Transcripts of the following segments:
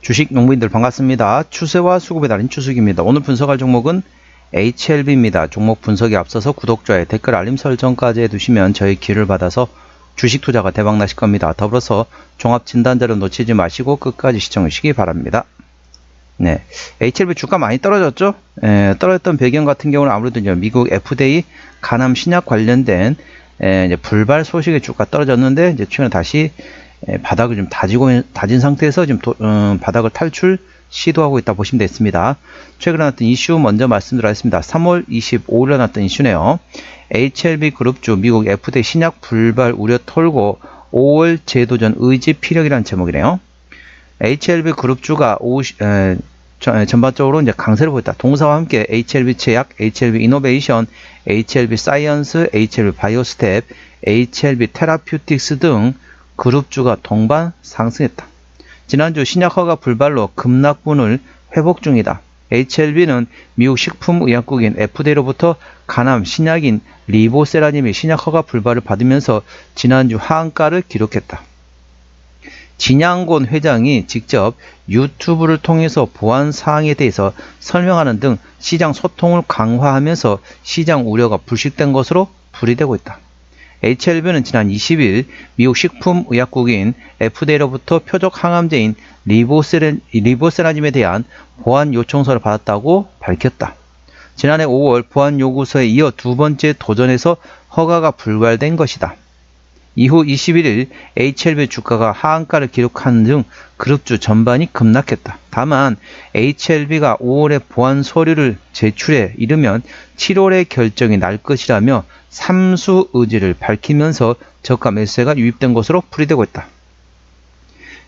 주식 농부인들 반갑습니다. 추세와 수급의 달인 추석입니다. 오늘 분석할 종목은 HLB입니다. 종목 분석에 앞서서 구독자의 댓글 알림 설정까지 해두시면 저희 기를 받아서 주식 투자가 대박 나실 겁니다. 더불어서 종합 진단자를 놓치지 마시고 끝까지 시청하시기 바랍니다. 네, HLB 주가 많이 떨어졌죠? 에, 떨어졌던 배경 같은 경우는 아무래도 이제 미국 FDA 간암 신약 관련된 에, 이제 불발 소식의 주가 떨어졌는데 이제 최근에 다시 에, 바닥을 좀 다지고 다진 상태에서 지금 도, 음, 바닥을 탈출 시도하고 있다 보시면 되겠습니다. 최근에 나왔던 이슈 먼저 말씀드리겠습니다. 3월 25일에 나왔던 이슈네요. HLB 그룹주 미국 FDA 신약 불발 우려 털고 5월 제도전 의지 피력이라는 제목이네요. HLB 그룹주가 50, 에, 저- 에, 전반적으로 이제 강세를 보였다. 동사와 함께 HLB 제약, HLB 이노베이션, HLB 사이언스, HLB 바이오스텝, HLB 테라퓨틱스 등 그룹주가 동반 상승했다. 지난주 신약 허가 불발로 급락분을 회복 중이다. HLB는 미국 식품의약국인 FDA로부터 간암 신약인 리보세라님이 신약 허가 불발을 받으면서 지난주 하한가를 기록했다. 진양곤 회장이 직접 유튜브를 통해서 보안 사항에 대해서 설명하는 등 시장 소통을 강화하면서 시장 우려가 불식된 것으로 풀이되고 있다. HLB는 지난 20일 미국 식품의약국인 FDA로부터 표적 항암제인 리보세라, 리보세라즘에 대한 보안 요청서를 받았다고 밝혔다. 지난해 5월 보안 요구서에 이어 두 번째 도전에서 허가가 불발된 것이다. 이후 21일 HLB 주가가 하한가를 기록하는 등 그룹주 전반이 급락했다. 다만 HLB가 5월에 보안 서류를 제출해 이르면 7월에 결정이 날 것이라며 삼수 의지를 밝히면서 저가 매수세가 유입된 것으로 풀이되고 있다.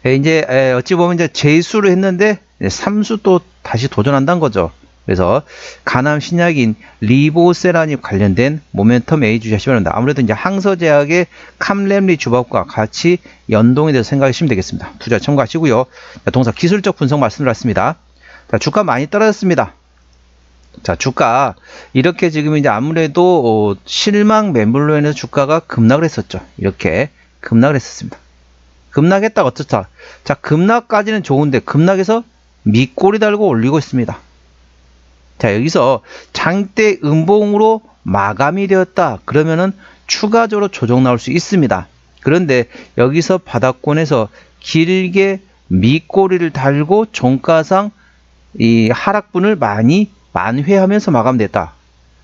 에, 이제 에, 어찌 보면 이제 재수를 했는데 네, 삼수 또 다시 도전한다는 거죠. 그래서 간암 신약인 리보세란이 관련된 모멘텀 A 주시하시면 합니다. 아무래도 이제 항서제약의 캄렘리 주법과 같이 연동이 돼서 생각하시면 되겠습니다. 투자 참고하시고요. 자, 동사 기술적 분석 말씀드렸습니다. 자, 주가 많이 떨어졌습니다. 자, 주가 이렇게 지금 이제 아무래도 어, 실망 매물로 인해서 주가가 급락을 했었죠. 이렇게 급락을 했었습니다. 급락했다가 어떻다? 자, 급락까지는 좋은데 급락해서 밑꼬리 달고 올리고 있습니다. 자, 여기서 장대 음봉으로 마감이 되었다. 그러면은 추가적으로 조정 나올 수 있습니다. 그런데 여기서 바닥권에서 길게 밑꼬리를 달고 종가상 이 하락분을 많이 만회하면서 마감됐다.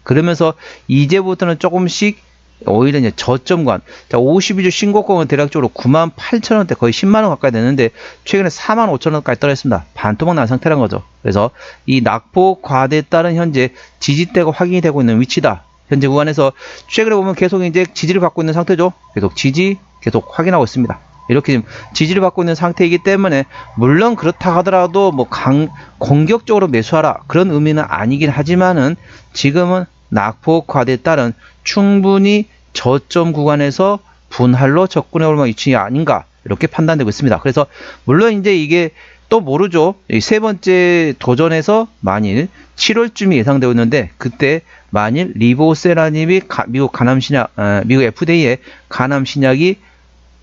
그러면서 이제부터는 조금씩 오히려 이제 저점관, 자 52주 신고가는 대략적으로 9만 8천 원대 거의 10만 원 가까이 됐는데 최근에 4만 5천 원까지 떨어졌습니다. 반토막 난 상태란 거죠. 그래서 이 낙폭 과대에 따른 현재 지지대가 확인이 되고 있는 위치다. 현재 구간에서 최근에 보면 계속 이제 지지를 받고 있는 상태죠. 계속 지지 계속 확인하고 있습니다. 이렇게 지금 지지를 받고 있는 상태이기 때문에 물론 그렇다 하더라도 뭐 강 공격적으로 매수하라 그런 의미는 아니긴 하지만은 지금은 낙폭 과대에 따른 충분히 저점 구간에서 분할로 접근해 올 만한 위치 아닌가 이렇게 판단되고 있습니다. 그래서 물론 이제 이게 또 모르죠. 이세 번째 도전에서 만일 7월쯤이 예상되고 있는데 그때 만일 리보세라님이 가- 미국 간암 신약, 어, 미국 FDA의 간암 신약이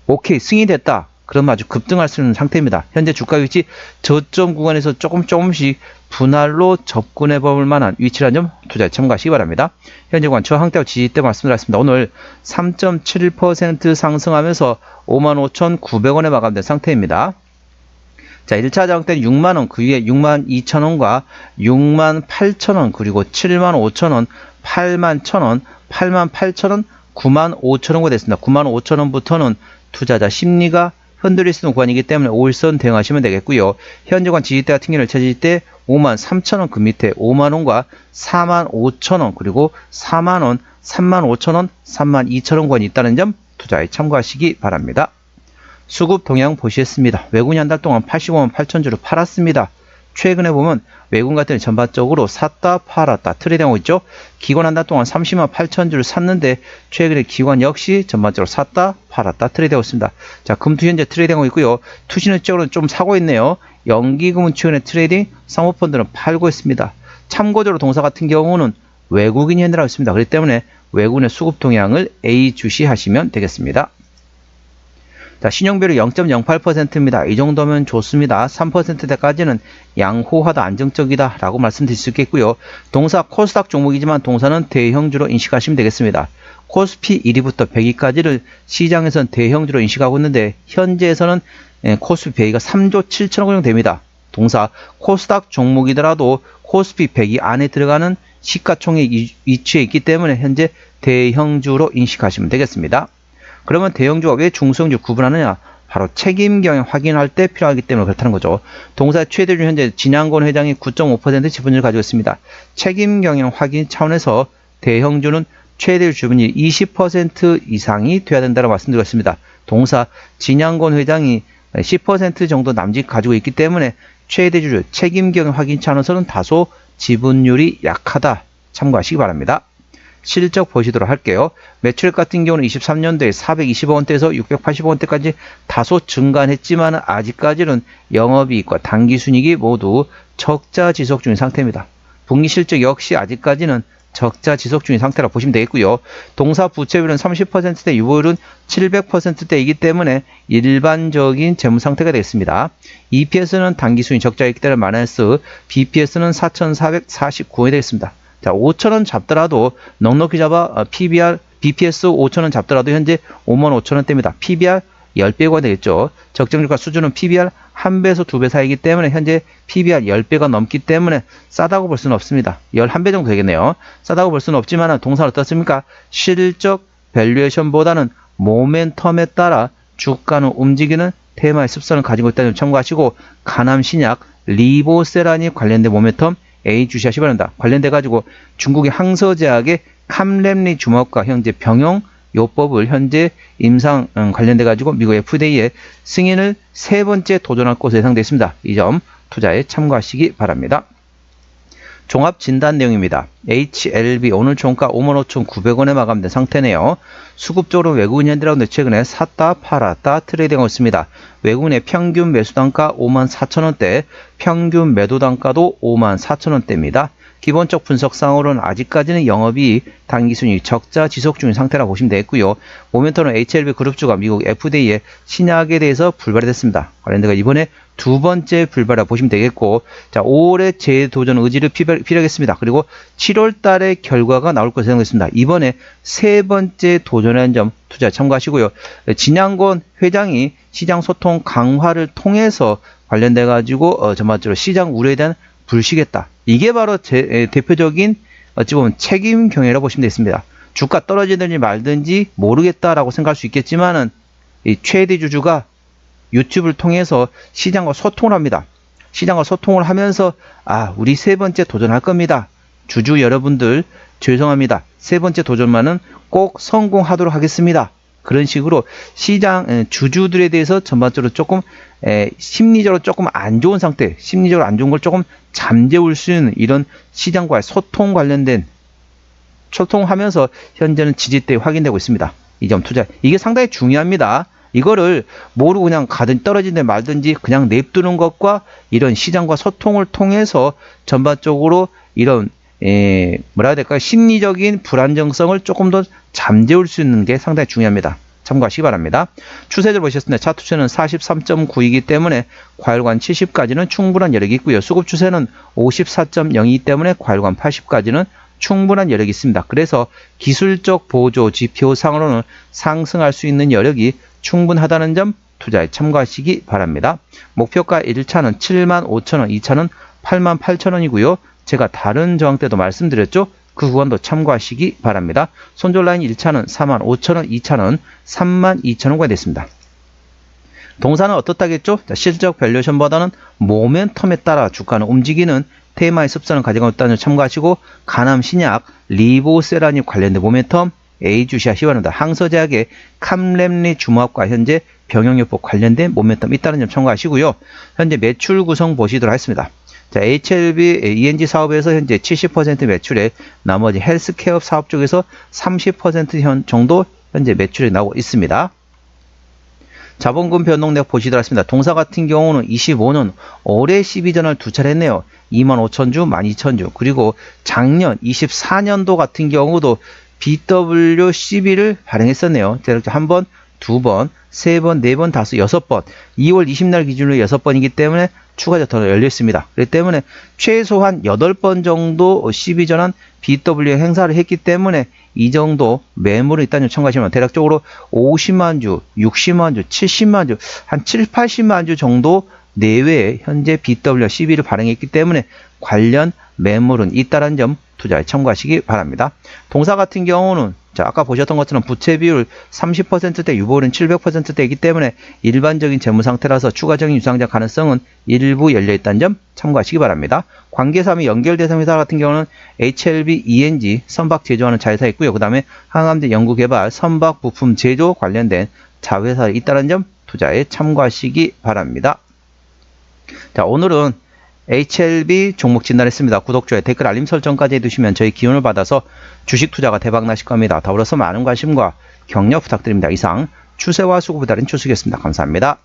오케이 승인됐다. 그럼 아주 급등할 수 있는 상태입니다. 현재 주가 위치 저점 구간에서 조금 조금씩 분할로 접근해 볼 만한 위치라는 점 투자에 참고하시기 바랍니다. 현재 구간 저항대와 지지대 말씀드렸습니다. 오늘 3.7% 상승하면서 55,900원에 마감된 상태입니다. 자, 1차 저항대는 6만원, 그 위에 6만 2천원과 6만 8천원, 그리고 7만 5천원, 8만 1천원, 8만 8천원, 9만 5천원가 됐습니다. 9만 5천원부터는 투자자 심리가 흔들릴 수 있는 구간이기 때문에 5일선 대응하시면 되겠고요. 현재 관 지지대 같은 경우를 찾을 때 5만 3천원 그 밑에 5만원과 4만 5천원 그리고 4만원, 3만 5천원, 3만 2천원 구간이 있다는 점 투자에 참고하시기 바랍니다. 수급 동향 보시겠습니다. 외국인 한 달 동안 85만 8천 주를 팔았습니다. 최근에 보면 외국인 같은 경우는 전반적으로 샀다 팔았다 트레이딩하고 있죠. 기관 한 달 동안 30만 8천 주를 샀는데 최근에 기관 역시 전반적으로 샀다 팔았다 트레이딩하고 있습니다. 자 금투 현재 트레이딩하고 있고요. 투시는 쪽으로 좀 사고 있네요. 연기금은 최근에 트레이딩, 사모펀드는 팔고 있습니다. 참고적으로 동사 같은 경우는 외국인이 현재하고 있습니다. 그렇기 때문에 외국인의 수급 동향을 A 주시하시면 되겠습니다. 자, 신용비율이 0.08%입니다. 이 정도면 좋습니다. 3%대까지는 양호하다, 안정적이다 라고 말씀드릴 수 있겠고요. 동사 코스닥 종목이지만 동사는 대형주로 인식하시면 되겠습니다. 코스피 1위부터 100위까지를 시장에선 대형주로 인식하고 있는데 현재에서는 예, 코스피 100위가 3조 7천억 원 됩니다. 동사 코스닥 종목이더라도 코스피 100위 안에 들어가는 시가총액 위치에 있기 때문에 현재 대형주로 인식하시면 되겠습니다. 그러면 대형주가 왜 중소형주 구분하느냐? 바로 책임 경영 확인할 때 필요하기 때문에 그렇다는 거죠. 동사 최대주 현재 진양권 회장이 9.5% 지분을 가지고 있습니다. 책임 경영 확인 차원에서 대형주는 최대 주분이 20% 이상이 돼야 된다고 말씀드렸습니다. 동사 진양권 회장이 10% 정도 남짓 가지고 있기 때문에 최대주주 책임 경영 확인 차원에서는 다소 지분율이 약하다 참고하시기 바랍니다. 실적 보시도록 할게요. 매출액 같은 경우는 23년도에 420원대에서 680원대까지 다소 증가했지만 아직까지는 영업이익과 당기순이익이 모두 적자 지속 중인 상태입니다. 분기 실적 역시 아직까지는 적자 지속 중인 상태라 보시면 되겠고요. 동사 부채율은 30%대 유보율은 700%대이기 때문에 일반적인 재무 상태가 되겠습니다. EPS는 단기순이 적자이기 때문에 마이너스, BPS는 4,449원이 되겠습니다. 자, 5천원 잡더라도 넉넉히 잡아 어, PBR, BPS 5천원 잡더라도 현재 5만 5천원대입니다. PBR 10배가 되겠죠. 적정주가 수준은 PBR 1배에서 2배 사이기 때문에 현재 PBR 10배가 넘기 때문에 싸다고 볼 수는 없습니다. 11배 정도 되겠네요. 싸다고 볼 수는 없지만 동사는 어떻습니까? 실적 밸류에이션보다는 모멘텀에 따라 주가는 움직이는 테마의 습성을 가지고 있다는 점 참고하시고 가남 신약 리보세란이 관련된 모멘텀 A 주시하시 기 바랍니다. 관련돼 가지고 중국의 항서제약의 캄렘리 주먹과 현재 병용 요법을 현재 임상 음, 관련돼 가지고 미국 FDA의 승인을 세 번째 도전할 것으로 예상되어 있습니다. 이 점 투자에 참고하시기 바랍니다. 종합 진단 내용입니다. HLB 오늘 종가 55,900원에 마감된 상태네요. 수급적으로 외국인 현대라고 최근에 샀다 팔았다 트레이딩하고 있습니다. 외국인의 평균 매수 단가 54,000원대, 평균 매도 단가도 54,000원대입니다. 기본적 분석상으로는 아직까지는 영업이 단기순위 적자 지속 중인 상태라 보시면 되겠고요. 모멘터는 HLB 그룹주가 미국 FDA의 신약에 대해서 불발이 됐습니다. 관련돼가 이번에 두 번째 불발이라 보시면 되겠고 자 5월에 재도전 의지를 필요하겠습니다. 그리고 7월 달에 결과가 나올 것으로 생각했습니다. 이번에 세 번째 도전한 점 투자 참고하시고요. 진양권 회장이 시장 소통 강화를 통해서 관련돼 가지고 어, 전반적으로 시장 우려에 대한 불시겠다. 이게 바로 제, 대표적인 어찌 보면 책임 경영이라고 보시면 되겠습니다. 주가 떨어지든지 말든지 모르겠다라고 생각할 수 있겠지만은 이 최대 주주가 유튜브를 통해서 시장과 소통을 합니다. 시장과 소통을 하면서 아 우리 세 번째 도전할 겁니다. 주주 여러분들 죄송합니다. 세 번째 도전만은 꼭 성공하도록 하겠습니다. 그런 식으로 시장 주주들에 대해서 전반적으로 조금 에, 심리적으로 조금 안 좋은 상태, 심리적으로 안 좋은 걸 조금 잠재울 수 있는 이런 시장과의 소통 관련된 소통하면서 현재는 지지대 확인되고 있습니다. 이 점 투자 이게 상당히 중요합니다. 이거를 모르고 그냥 가든 떨어지든 말든지 그냥 냅두는 것과 이런 시장과 소통을 통해서 전반적으로 이런 에, 뭐라 해야 될까요? 심리적인 불안정성을 조금 더 잠재울 수 있는 게 상당히 중요합니다. 참고하시기 바랍니다. 추세를 보셨습니다. 차트 추세는 43.9이기 때문에 과열관 70까지는 충분한 여력이 있고요. 수급 추세는 54.0이기 때문에 과열관 80까지는 충분한 여력이 있습니다. 그래서 기술적 보조 지표 상으로는 상승할 수 있는 여력이 충분하다는 점 투자에 참고하시기 바랍니다. 목표가 1차는 7만 5천원, 2차는 8만 8천원이고요. 제가 다른 저항 때도 말씀드렸죠. 그 구간도 참고하시기 바랍니다. 손절 라인 1차는 4만 5천원, 2차는 3만 2천원가 됐습니다. 동사는 어떻다겠죠? 자, 실적 밸류션보다는 모멘텀에 따라 주가는 움직이는 테마의 습성을 가지고 있다는 점 참고하시고 가남 신약, 리보세라니 관련된 모멘텀, A주시아 시원하다 항서제약의 캄렘리 주모합과 현재 병용요법 관련된 모멘텀 있다는 점 참고하시고요. 현재 매출 구성 보시도록 하겠습니다. 자, HLB ENG 사업에서 현재 70% 매출에 나머지 헬스케어 사업 쪽에서 30%현 정도 현재 매출이 나오고 있습니다. 자본금 변동력 보시도록 하겠습니다. 동사 같은 경우는 25년 올해 12전을 두 차례 했네요. 25,000주, 12,000주. 그리고 작년 24년도 같은 경우도 BW12를 발행했었네요. 이렇게 한 번, 두 번, 세 번, 네 번, 다섯, 여섯 번. 2월 20날 기준으로 여섯 번이기 때문에 추가 저터가 열려 있습니다. 그렇기 때문에 최소한 8번 정도 12전환 BW 행사를 했기 때문에 이 정도 매물은 있다는 점 참고하시면 대략적으로 50만 주, 60만 주, 70만 주, 한 7, 80만 주 정도 내외에 현재 BW 12를 발행했기 때문에 관련 매물은 있다는 점 투자에 참고하시기 바랍니다. 동사 같은 경우는 자, 아까 보셨던 것처럼 부채 비율 30%대, 유보율은 700%대이기 때문에 일반적인 재무 상태라서 추가적인 유상자 가능성은 일부 열려 있다는 점 참고하시기 바랍니다. 관계사 및 연결 대상 회사 같은 경우는 HLB, ENG, 선박 제조하는 자회사 있고요. 그 다음에 항암제 연구 개발, 선박 부품 제조 관련된 자회사 있다는 점 투자에 참고하시기 바랍니다. 자, 오늘은 HLB 종목 진단했습니다. 구독, 좋아요, 댓글, 알림 설정까지 해두시면 저희 기운을 받아서 주식 투자가 대박 나실 겁니다. 더불어서 많은 관심과 격려 부탁드립니다. 이상 추세와 수급을 다린 추수겠습니다. 감사합니다.